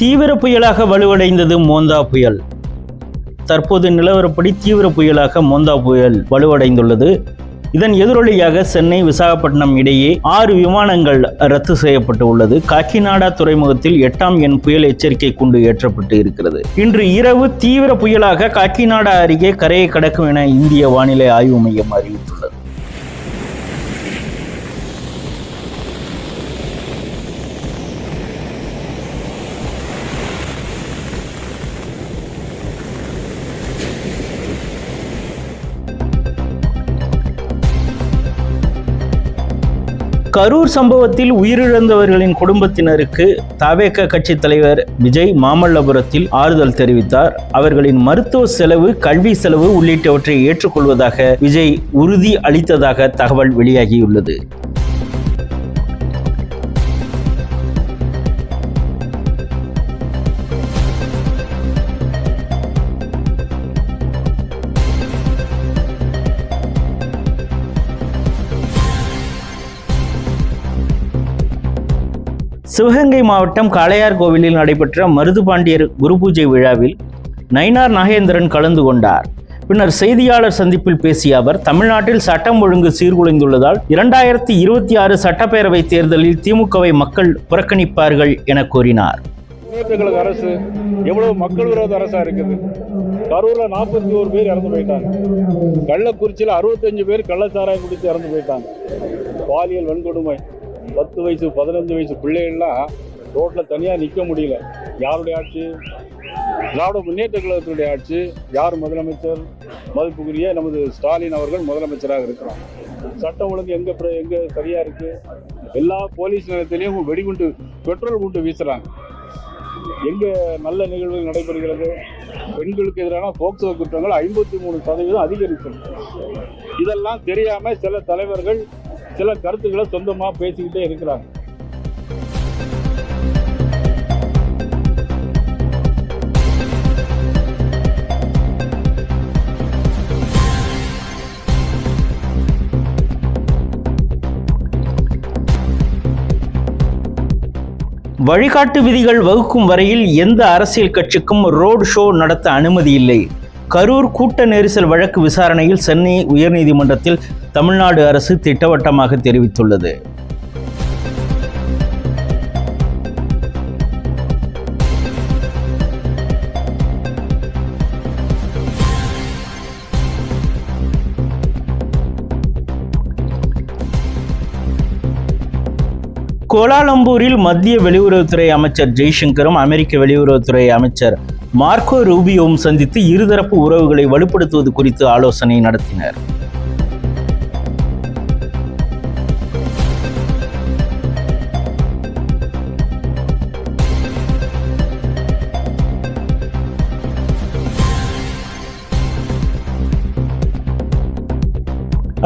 தீவிர புயலாக வலுவடைந்தது மோந்தா புயல். தற்போது நிலவரப்படி தீவிர புயலாக மோந்தா புயல் வலுவடைந்துள்ளது. இதன் எதிரொலியாக சென்னை விசாகப்பட்டினம் இடையே ஆறு விமானங்கள் ரத்து செய்யப்பட்டு உள்ளது. காக்கிநாடா துறைமுகத்தில் எட்டாம் எண் புயல் எச்சரிக்கை குண்டு ஏற்றப்பட்டு இருக்கிறது. இன்று இரவு தீவிர புயலாக காக்கிநாடா அருகே கரையை கடக்கும் என இந்திய வானிலை ஆய்வு மையம் அறிவித்துள்ளது. கரூர் சம்பவத்தில் உயிரிழந்தவர்களின் குடும்பத்தினருக்கு தவேக கட்சி தலைவர் விஜய் மாமல்லபுரத்தில் ஆறுதல் தெரிவித்தார். அவர்களின் மருத்துவ செலவு கல்வி செலவு உள்ளிட்டவற்றை ஏற்றுக்கொள்வதாக விஜய் உறுதி அளித்ததாக தகவல் வெளியாகியுள்ளது. சிவகங்கை மாவட்டம் காளையார் கோவிலில் நடைபெற்ற மருதுபாண்டியர் குரு பூஜை விழாவில் நயினார் நாகேந்திரன் கலந்து கொண்டார். பின்னர் செய்தியாளர் சந்திப்பில் பேசிய அவர் தமிழ்நாட்டில் சட்டம் ஒழுங்கு சீர்குலைந்துள்ளதால் இரண்டாயிரத்தி இருபத்தி ஆறு சட்டப்பேரவை தேர்தலில் திமுகவை மக்கள் புறக்கணிப்பார்கள் என கூறினார். அரசு எவ்வளவு மக்கள் விரோத அரசா இருக்குது? கரூர்ல நாற்பத்தி ஒரு பேர் இறந்து போயிட்டாங்க. கள்ளக்குறிச்சியில் அறுபத்தஞ்சு பேர் கள்ளச்சாராயம் குடித்து இறந்து போயிட்டாங்க. பாலியல் வன்கொடுமை. பத்து வயசு பதினஞ்சு வயசு பிள்ளைகள்லாம் ரோட்டில் தனியாக நிற்க முடியல. யாருடைய ஆட்சி? திராவிட முன்னேற்ற கழகத்தினுடைய ஆட்சி. யார் முதலமைச்சர்? மதிப்புக்குரிய நமது ஸ்டாலின் அவர்கள் முதலமைச்சராக இருக்கிறார். சட்டம் ஒழுங்கு எங்கே பிர- சரியாக இருக்குது எல்லா போலீஸ் நிலையத்திலையும் வெடிகுண்டு பெட்ரோல் குண்டு வீசுகிறாங்க எங்கே நல்ல நிகழ்வுகள் நடைபெறுகிறது? பெண்களுக்கு எதிரான போக்சோ குற்றங்கள் ஐம்பத்தி மூணு சதவீதம் அதிகரிச்சிருக்கு. இதெல்லாம் தெரியாமல் சில தலைவர்கள் சில கருத்துக்களை சொந்தமா பேசிக்கிட்டே இருக்கிறாங்க. வழிகாட்டு விதிகள் வகுக்கும் வரையில் எந்த அரசியல் கட்சிக்கும் ரோடு ஷோ நடத்த அனுமதி இல்லை. கரூர் கூட்ட நெரிசல் வழக்கு விசாரணையில் சென்னை உயர்நீதிமன்றத்தில் தமிழ்நாடு அரசு திட்டவட்டமாக தெரிவித்துள்ளது. கோலாலம்பூரில் மத்திய வெளியுறவுத்துறை அமைச்சர் ஜெய்சங்கரும் அமெரிக்க வெளியுறவுத்துறை அமைச்சர் மார்க்கோ ரூபியோவும் சந்தித்து இருதரப்பு உறவுகளை வலுப்படுத்துவது குறித்து ஆலோசனை நடத்தினர்.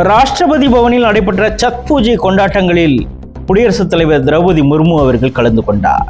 ராஷ்டிரபதி பவனில் நடைபெற்ற சத் பூஜை கொண்டாட்டங்களில் குடியரசுத் தலைவர் திரௌபதி முர்மு அவர்கள் கலந்து கொண்டார்.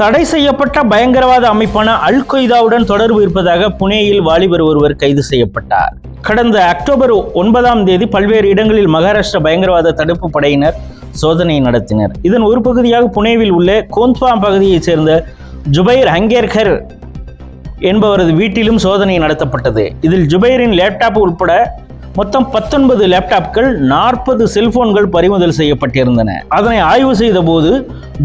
தடை செய்யப்பட்ட பயங்கரவாத அமைப்பான அல் கொய்தாவுடன் தொடர்பு இருப்பதாக புனேயில் வாலிபர் ஒருவர் கைது செய்யப்பட்டார். கடந்த அக்டோபர் ஒன்பதாம் தேதி பல்வேறு இடங்களில் மகாராஷ்டிரா பயங்கரவாத தடுப்பு படையினர் சோதனை நடத்தினர். இதன் ஒரு பகுதியாக புனேவில் உள்ள கோந்த்வா பகுதியைச் சேர்ந்த ஜுபைர் ஹங்கேர்கர் என்பவரது வீட்டிலும் சோதனை நடத்தப்பட்டது. இதில் ஜுபைரின் லேப்டாப் உட்பட மொத்தம் பத்தொன்பது லேப்டாப்கள் நாற்பது செல்போன்கள் பறிமுதல் செய்யப்பட்டிருந்தன. அதனை ஆய்வு செய்த போது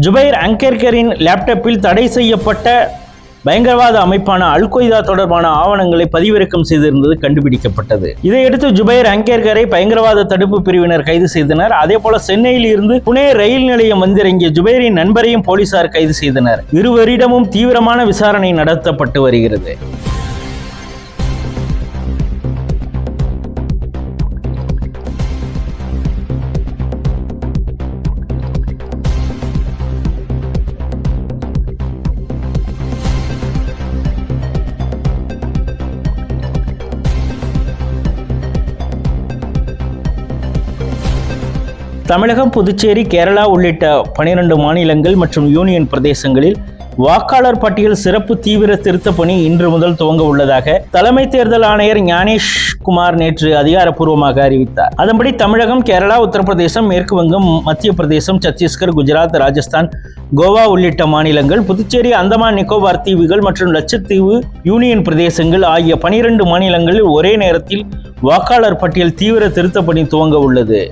ஜுபைர் அங்கேர்கரின் லேப்டாப்பில் தடை செய்யப்பட்ட பயங்கரவாத அமைப்பான அல் கொய்தா தொடர்பான ஆவணங்களை பதிவிறக்கம் செய்திருந்தது கண்டுபிடிக்கப்பட்டது. இதையடுத்து ஜுபைர் அங்கேர்கரை பயங்கரவாத தடுப்பு பிரிவினர் கைது செய்தனர். அதே போல சென்னையில் இருந்து புனே ரயில் நிலையம் வந்திறங்கிய ஜுபைரின் நண்பரையும் போலீசார் கைது செய்தனர். இருவரிடமும் தீவிரமான விசாரணை நடத்தப்பட்டு வருகிறது. தமிழகம் புதுச்சேரி கேரளா உள்ளிட்ட பனிரெண்டு மாநிலங்கள் மற்றும் யூனியன் பிரதேசங்களில் வாக்காளர் பட்டியல் சிறப்பு தீவிர திருத்த பணி இன்று முதல் துவங்க உள்ளதாக தலைமை தேர்தல் ஆணையர் ஞானேஷ் குமார் நேற்று அதிகாரப்பூர்வமாக அறிவித்தார். அதன்படி தமிழகம் கேரளா உத்தரப்பிரதேசம் மேற்கு வங்கம் மத்திய பிரதேசம் சத்தீஸ்கர் குஜராத் ராஜஸ்தான் கோவா உள்ளிட்ட மாநிலங்கள் புதுச்சேரி அந்தமான் நிக்கோபார் தீவுகள் மற்றும் லட்சத்தீவு யூனியன் பிரதேசங்கள் ஆகிய பனிரெண்டு மாநிலங்களில் ஒரே நேரத்தில் வாக்காளர் பட்டியல் தீவிர திருத்த பணி துவங்க உள்ளது.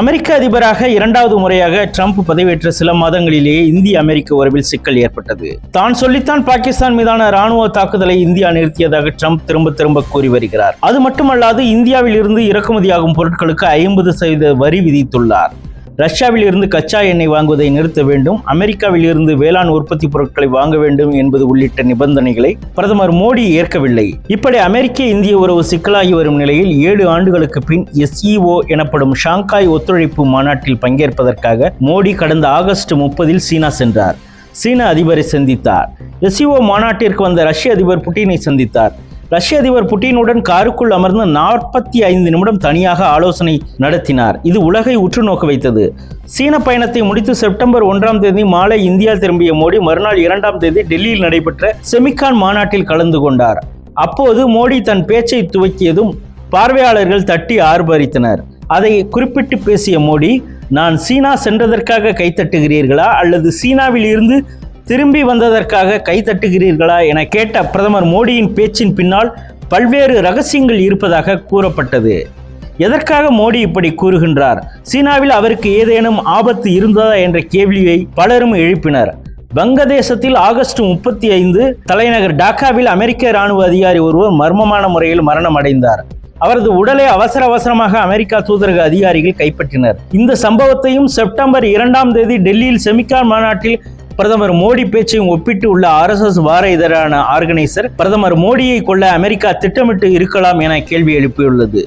அமெரிக்க அதிபராக இரண்டாவது முறையாக ட்ரம்ப் பதவியேற்ற சில மாதங்களிலேயே இந்திய அமெரிக்க உறவில் சிக்கல் ஏற்பட்டது. தான் சொல்லித்தான் பாகிஸ்தான் மீதான ராணுவ தாக்குதலை இந்தியா நிறுத்தியதாக ட்ரம்ப் திரும்ப திரும்ப கூறி வருகிறார். அது மட்டுமல்லாது இந்தியாவில் இருந்து இறக்குமதியாகும் பொருட்களுக்கு ஐம்பது சதவீத வரி விதித்துள்ளார். ரஷ்யாவில் இருந்து கச்சா எண்ணெய் வாங்குவதை நிறுத்த வேண்டும் அமெரிக்காவில் இருந்து வேளாண் உற்பத்தி பொருட்களை வாங்க வேண்டும் என்பது உள்ளிட்ட நிபந்தனைகளை பிரதமர் மோடி ஏற்கவில்லை. இப்படி அமெரிக்க இந்திய உறவு சிக்கலாகி வரும் நிலையில் ஏழு ஆண்டுகளுக்கு பின் எஸ்இஓ எனப்படும் ஷாங்காய் ஒத்துழைப்பு மாநாட்டில் பங்கேற்பதற்காக மோடி கடந்த ஆகஸ்ட் முப்பதில் சீனா சென்றார். சீன அதிபரை சந்தித்தார். எஸ்இஓ மாநாட்டிற்கு வந்த ரஷ்ய அதிபர் புட்டினை சந்தித்தார். ரஷ்ய அதிபர் புட்டினுடன் காருக்குள் அமர்ந்து நாற்பத்தி ஐந்து நிமிடம் தனியாக ஆலோசனை நடத்தினார். இது உலகை உற்று நோக்க வைத்தது. சீன பயணத்தை முடித்து செப்டம்பர் ஒன்றாம் தேதி மாலை இந்தியா திரும்பிய மோடி மறுநாள் இரண்டாம் தேதி டெல்லியில் நடைபெற்ற செமிகான் மாநாட்டில் கலந்து கொண்டார். அப்போது மோடி தன் பேச்சை துவக்கியதும் பார்வையாளர்கள் தட்டி ஆர்ப்பரித்தனர். அதை குறிப்பிட்டு பேசிய மோடி நான் சீனா சென்றதற்காக கைத்தட்டுகிறீர்களா அல்லது சீனாவில் இருந்து திரும்பி வந்ததற்காக கைத்தட்டுகிறீர்களா என கேட்ட பிரதமர் மோடியின் பேச்சின் பின்னால் பல்வேறு ரகசியங்கள் இருப்பதாக கூறப்பட்டது. எதற்காக மோடி இப்படி கூறுகின்றார்? சீனாவில் அவருக்கு ஏதேனும் ஆபத்து இருந்ததா என்ற கேள்வியை பலரும் எழுப்பினர். வங்கதேசத்தில் ஆகஸ்ட் முப்பத்தி ஐந்து தலைநகர் டாக்காவில் அமெரிக்க இராணுவ அதிகாரி ஒருவர் மர்மமான முறையில் மரணம் அடைந்தார் அவரது உடலை அவசர அவசரமாக அமெரிக்கா தூதரக அதிகாரிகள் கைப்பற்றினர். இந்த சம்பவத்தையும் செப்டம்பர் இரண்டாம் தேதி டெல்லியில் செமிகான் மாநாட்டில் பிரதமர் மோடி பேச்சையும் ஒப்பிட்டு உள்ள ஆர்எஸ்எஸ் வார இதழான ஆர்கனைசர் பிரதமர் மோடியை கொள்ள அமெரிக்கா திட்டமிட்டு இருக்கலாம் என கேள்வி எழுப்பியுள்ளது.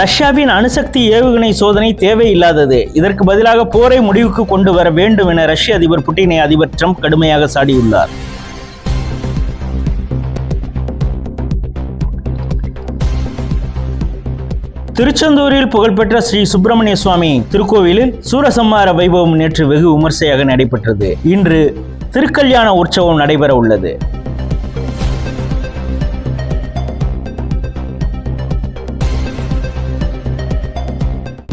ரஷ்யாவின் அணுசக்தி ஏவுகணை சோதனை தேவையில்லாதது. இதற்கு பதிலாக போரை முடிவுக்கு கொண்டு வர வேண்டும் என ரஷ்ய அதிபர் புட்டினை அதிபர் ட்ரம்ப் கடுமையாக சாடியுள்ளார். திருச்செந்தூரில் புகழ்பெற்ற ஸ்ரீ சுப்பிரமணிய சுவாமி திருக்கோவிலில் சூரசம்மார வைபவம் நேற்று வெகு விமர்சையாக நடைபெற்றது. இன்று திருக்கல்யாண உற்சவம் நடைபெற உள்ளது